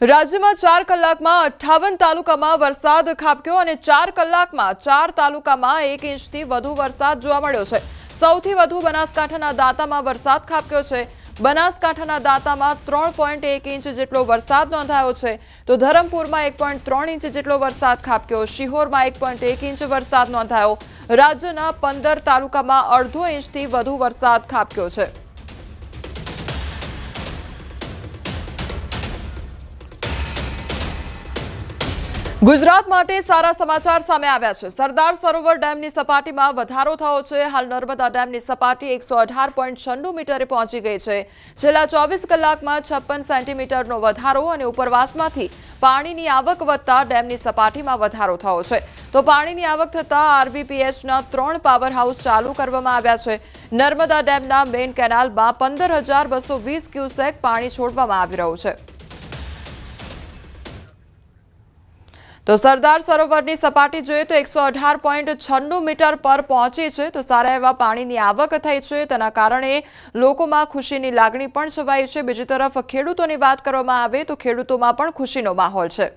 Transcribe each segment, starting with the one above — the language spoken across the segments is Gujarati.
રાજ્યમાં ચાર કલાકમાં અઠ્ઠાવન તાલુકામાં વરસાદ ખાબક્યો અને ચાર કલાકમાં ચાર તાલુકામાં એક ઇંચથી વધુ વરસાદ જોવા મળ્યો છે. સૌથી વધુ બનાસકાંઠાના દાંતામાં વરસાદ ખાબક્યો છે. બનાસકાંઠાના દાંતામાં ત્રણ પોઈન્ટ એક ઇંચ જેટલો વરસાદ નોંધાયો છે. તો ધરમપુરમાં એક પોઈન્ટ ત્રણ ઇંચ જેટલો વરસાદ ખાબક્યો. શિહોરમાં એક પોઈન્ટ એક ઇંચ વરસાદ નોંધાયો. રાજ્યના પંદર તાલુકામાં અડધો ઇંચથી વધુ વરસાદ ખાબક્યો છે. ગુજરાત માટે સારા સમાચાર સામે આવ્યા છે. સરદાર સરોવર ડેમની સપાટીમાં વધારો થયો છે. હાલ નર્મદા ડેમની સપાટી એકસો અઢાર પોઈન્ટ છન્નું મીટરે પહોંચી ગઈ છે. છેલ્લા ચોવીસ કલાકમાં છપ્પન સેન્ટીમીટરનો વધારો અને ઉપરવાસમાંથી પાણીની આવક વધતા ડેમની સપાટીમાં વધારો થયો છે. તો પાણીની આવક થતાં આરબીપીએચના ત્રણ પાવર હાઉસ ચાલુ કરવામાં આવ્યા છે. નર્મદા ડેમના મેઇન કેનાલમાં પંદર હજાર બસો વીસ ક્યુસેક પાણી છોડવામાં આવી રહ્યું છે. તો સરદાર સરોવરની સપાટી જોઈએ તો એકસો અઢાર પોઈન્ટ છન્નું મીટર પર પહોંચી છે. તો સારા એવા પાણીની આવક થઈ છે. તેના કારણે લોકોમાં ખુશીની લાગણી પણ છવાઈ છે. બીજી તરફ ખેડૂતોની વાત કરવામાં આવે તો ખેડૂતોમાં પણ ખુશીનો માહોલ છે.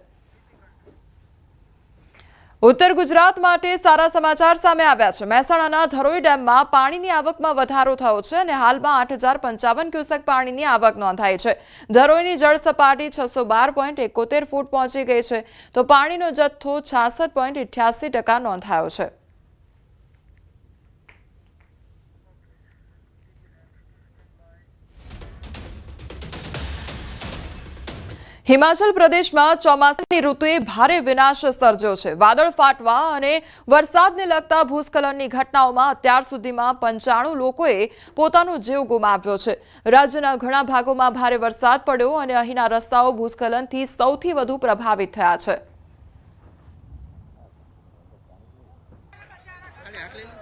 ઉત્તર ગુજરાત માટે સારા સમાચાર સામે આવ્યા છે. મહેસાણાના ધરોઈ ડેમમાં પાણીની આવકમાં વધારો થયો છે અને હાલમાં આઠ હજાર પંચાવન ક્યુસેક પાણીની આવક નોંધાઈ છે. ધરોઈની જળ સપાટી છસો બાર પોઈન્ટ એકોતેર ફૂટ પહોંચી ગઈ છે. તો પાણીનો જથ્થો છાસઠ પોઈન્ટ ઇઠ્યાસી ટકા નોંધાયો છે. હિમાચલ પ્રદેશમાં ચોમાસાની ઋતુએ ભારે વિનાશ સર્જ્યો છે. વાદળ ફાટવા અને વરસાદને લગતા ભૂસ્ખલનની ઘટનાઓમાં અત્યાર સુધીમાં પંચાણું લોકોએ પોતાનો જીવ ગુમાવ્યો છે. રાજ્યના ઘણા ભાગોમાં ભારે વરસાદ પડ્યો અને અહીંના રસ્તાઓ ભૂસ્ખલનથી સૌથી વધુ પ્રભાવિત થયા છે.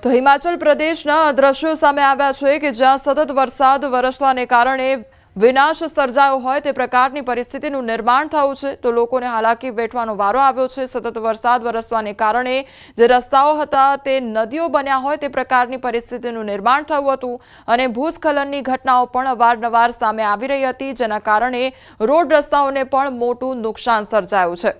તો હિમાચલ પ્રદેશના દ્રશ્યો સામે આવ્યા છે કે જ્યાં સતત વરસાદ વરસવાને કારણે વિનાશ સર્જાયો હોય તે પ્રકારની પરિસ્થિતિનું નિર્માણ થયું છે, તો લોકોને હાલાકી વેઠવાનો વારો આવ્યો છે. સતત વરસાદ વરસવાને કારણે જે રસ્તાઓ હતા તે નદીઓ બન્યા હોય તે પ્રકારની પરિસ્થિતિનું નિર્માણ થયું હતું અને ભૂસ્ખલનની ઘટનાઓ પણ અવારનવાર સામે આવી રહી હતી, જેના કારણે રોડ રસ્તાઓને પણ મોટું નુકસાન સર્જાયું છે.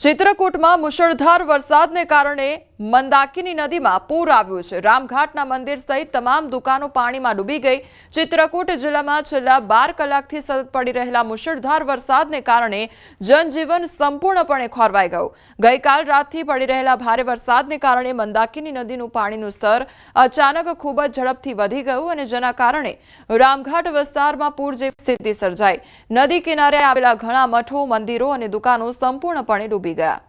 ચિત્રકૂટમાં મુશળધાર વરસાદને કારણે મંદાકિની નદીમાં પૂર આવ્યું છે. રામઘાટના મંદિર સહિત તમામ દુકાનો પાણીમાં ડૂબી ગઈ. ચિત્રકૂટ જિલ્લામાં છેલ્લા બાર કલાકથી સતત પડી રહેલા મુશળધાર વરસાદને કારણે જનજીવન સંપૂર્ણપણે ખોરવાઈ ગયું. ગઈકાલ રાતથી પડી રહેલા ભારે વરસાદને કારણે મંદાકિની નદીનું પાણીનું સ્તર અચાનક ખૂબ જ ઝડપથી વધી ગયું અને જેના કારણે રામઘાટ વિસ્તારમાં પૂર જેવી સ્થિતિ સર્જાઈ. નદી કિનારે આવેલા ઘણા મઠો, મંદિરો અને દુકાનો સંપૂર્ણપણે ડૂબી ગયા.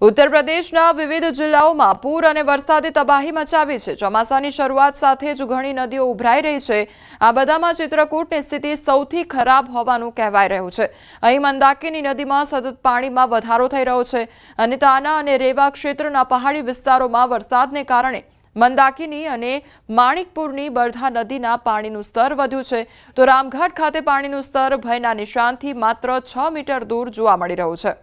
ઉત્તર પ્રદેશના વિવિધ જિલ્લાઓમાં પૂર અને વરસાદે તબાહી મચાવી છે. ચોમાસાની શરૂઆત સાથે જ ઘણી નદીઓ ઉભરાઈ રહી છે. આ બધામાં ચિત્રકૂટની સ્થિતિ સૌથી ખરાબ હોવાનું કહેવાય રહ્યું છે. અહીં મંદાકીની નદીમાં સતત પાણીમાં વધારો થઈ રહ્યો છે અને તાના અને રેવા ક્ષેત્રના પહાડી વિસ્તારોમાં વરસાદને કારણે મંદાકીની અને માણિકપુરની બરધા નદીના પાણીનું સ્તર વધ્યું છે. તો રામઘાટ ખાતે પાણીનું સ્તર ભયના નિશાનથી માત્ર છ મીટર દૂર જોવા મળી રહ્યું છે.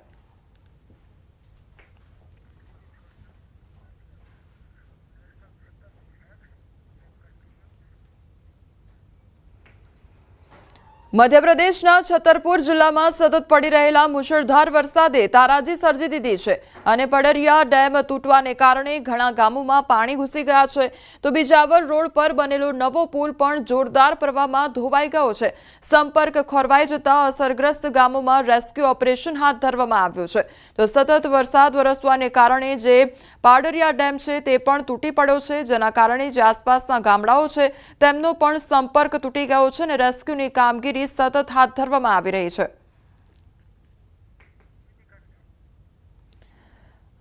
મધ્યપ્રદેશના છતરપુર જિલ્લામાં સતત પડી રહેલા મુશળધાર વરસાદે તારાજી સર્જી દીધી છે અને પડરિયા ડેમ તૂટવાને કારણે ઘણા ગામોમાં પાણી ઘૂસી ગયા છે. તો બીજાવર રોડ પર બનેલો નવો પુલ પણ જોરદાર પ્રવાહમાં ધોવાઈ ગયો છે. સંપર્ક ખોરવાઈ જતા અસરગ્રસ્ત ગામોમાં રેસ્ક્યુ ઓપરેશન હાથ ધરવામાં આવ્યું છે. તો સતત વરસાદ વરસવાને કારણે જે પાડરિયા ડેમ છે તે પણ તૂટી પડ્યો છે, જેના કારણે જે આસપાસના ગામડાઓ છે તેમનો પણ સંપર્ક તૂટી ગયો છે અને રેસ્ક્યુની કામગીરી સતત હાથ ધરવામાં આવી રહી છે.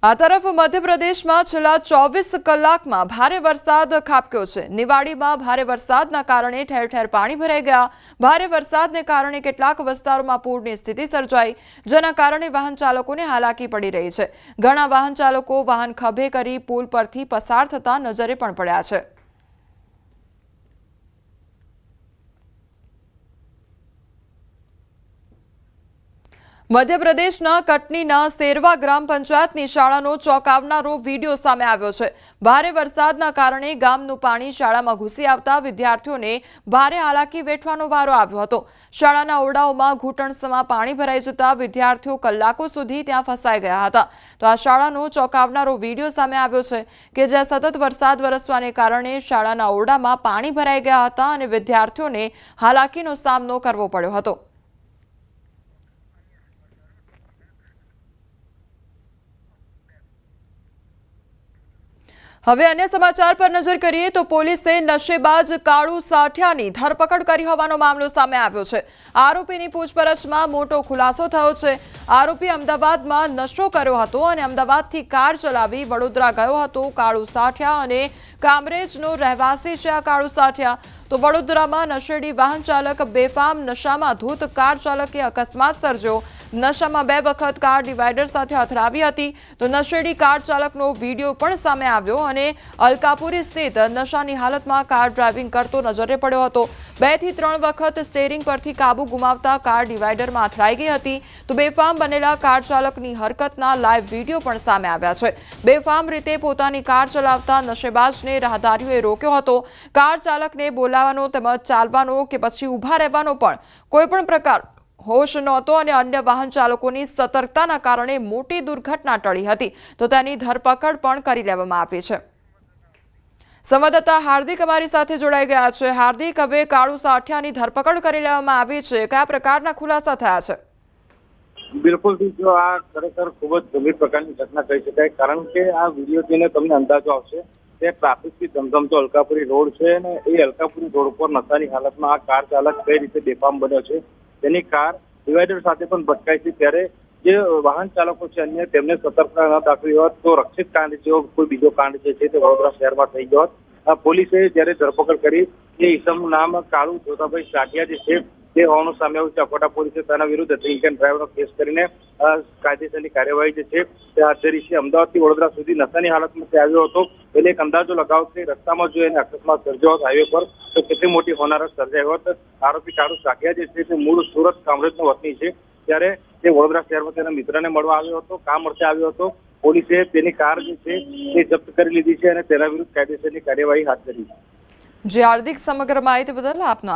આ તરફ મધ્યપ્રદેશમાં છેલ્લા ચોવીસ કલાકમાં ભારે વરસાદ ખાબક્યો છે. નિવાડીમાં ભારે વરસાદના કારણે ઠેર ઠેર પાણી ભરાઈ ગયા. ભારે વરસાદને કારણે કેટલાક વિસ્તારોમાં પૂરની સ્થિતિ સર્જાઈ, જેના કારણે વાહન ચાલકોને હાલાકી પડી રહી છે. ઘણા વાહન ચાલકો વાહન ખભે કરી પુલ પરથી પસાર થતા નજરે પણ પડ્યા છે. મધ્યપ્રદેશના કટનીના સેરવા ગ્રામ પંચાયતની શાળાનો ચોંકાવનારો વીડિયો સામે આવ્યો છે. ભારે વરસાદના કારણે ગામનું પાણી શાળામાં ઘૂસી આવતા વિદ્યાર્થીઓને ભારે હાલાકી વેઠવાનો વારો આવ્યો હતો. શાળાના ઓરડાઓમાં ઘૂંટણસમાં પાણી ભરાઈ જતા વિદ્યાર્થીઓ કલાકો સુધી ત્યાં ફસાઈ ગયા હતા. તો આ શાળાનો ચોંકાવનારો વીડિયો સામે આવ્યો છે કે જ્યાં સતત વરસાદ વરસવાને કારણે શાળાના ઓરડામાં પાણી ભરાઈ ગયા હતા અને વિદ્યાર્થીઓને હાલાકીનો સામનો કરવો પડ્યો હતો. હવે અન્ય સમાચાર પર નજર કરીએ તો પોલીસે નશેબાજ કાળુ સાઠિયાની ધરપકડ કરી હોવાનો મામલો સામે આવ્યો છે. આરોપીની પૂછપરછમાં મોટો ખુલાસો થયો છે. આરોપી અમદાવાદમાં નશો કર્યો હતો અને અમદાવાદથી કાર ચલાવી વડોદરા ગયો હતો કાળુ સાઠિયા અને કામરેજનો રહેવાસી છે આ કાળુ સાઠિયા. તો વડોદરામાં નશેડી વાહન ચાલક બેફામ નશામાં ધૂત કાર ચાલકે અકસ્માત સર્જ્યો. નશામાં બે વખત કાર ડિવાઈડર સાથે અથડાવી હતી. તો નશેડી કાર ચાલકનો વીડિયો પણ સામે આવ્યો અને અલકાપુરી સ્થિત નશાની હાલતમાં કાર ડ્રાઇવિંગ કરતો નજરે પડ્યો હતો. બેથી ત્રણ વખત સ્ટેરિંગ પરથી કાબુ ગુમાવતા કાર ડિવાઈડરમાં અથડાઈ ગઈ હતી. તો બેફામ બનેલા કાર ચાલકની હરકતના લાઈવ વીડિયો પણ સામે આવ્યા છે. બેફામ રીતે પોતાની કાર ચલાવતા નશેબાજને રાહદારીઓએ રોક્યો હતો. કાર ચાલકને બોલાવવાનો તેમજ ચાલવાનો કે પછી ઊભા રહેવાનો પણ કોઈ પણ પ્રકાર હોશ નહોતો અને અન્ય વાહન ચાલકોની સતર્કતાના કારણે મોટી દુર્ઘટના ટળી હતી. તો તેની ધરપકડ પણ કરી લેવામાં આવી છે. સંવાદદાતા હાર્દિક અમારી સાથે જોડાઈ ગયા છે. હાર્દિક, હવે કાળુ સાઠિયાની ધરપકડ કરી લેવામાં આવી છે. કયા પ્રકારના ખુલાસા થયા છે? બિલકુલ, જો આ ખરેખર ખૂબ જ ગંભીર પ્રકારની ઘટના કહી શકાય. કારણ કે આ વીડિયો જોઈને તમને અંદાજો આવશે કે ટ્રાફિકથી ધમધમતો અલકાપુરી રોડ છે અને એ અલકાપુરી રોડ ઉપર નશાની હાલતમાં આ કાર ચાલક કઈ રીતે બેફામ બન્યો છે તેની કાર ડિવાઈડર સાથે પણ ભટકાય છે. ત્યારે જે વાહન ચાલકો છે અન્ય, તેમને સતર્કતા ન દાખવી હોત તો રક્ષિત કાંડ જેવો કોઈ બીજો કાંડ જે છે તે વડોદરા શહેરમાં થઈ ગયો હોત. પોલીસે જ્યારે ધરપકડ કરી, એ ઈસમનું નામ કાળુ જોધાભાઈ સાઠિયા જે છે તે હોવાનું સામે આવ્યું છે, અકોટા પોલીસે તેના વિરુદ્ધ ડ્રિંક એન્ડ ડ્રાઈવનો કેસ કરીને કાયદેસરની કાર્યવાહી જે છે, તે હાથ ધરી છે. અમદાવાદથી વડોદરા સુધી નશાની હાલતમાં તે આવ્યો હતો. એટલે એક અંદાજો લગાવ રસ્તામાં જો એને અકસ્માત સર્જ્યો હોત હાઈવે પર, તો કેટલી મોટી હોનારત સર્જાઈ હોત? આરોપી કાળુ સાઠિયા જે છે, તે મૂળ સુરત કામરેજનો વતની છે. ત્યારે તે વડોદરા શહેરમાં તેના મિત્રને મળવા આવ્યો હતો, કામ અર્થે આવ્યો હતો. પોલીસે તેની કાર જે છે, તે જપ્ત કરી લીધી છે અને તેના વિરુદ્ધ કાયદેસરની કાર્યવાહી હાથ ધરી છે. જે હાર્દિક સમગ્ર માહિતી બદલ આપનો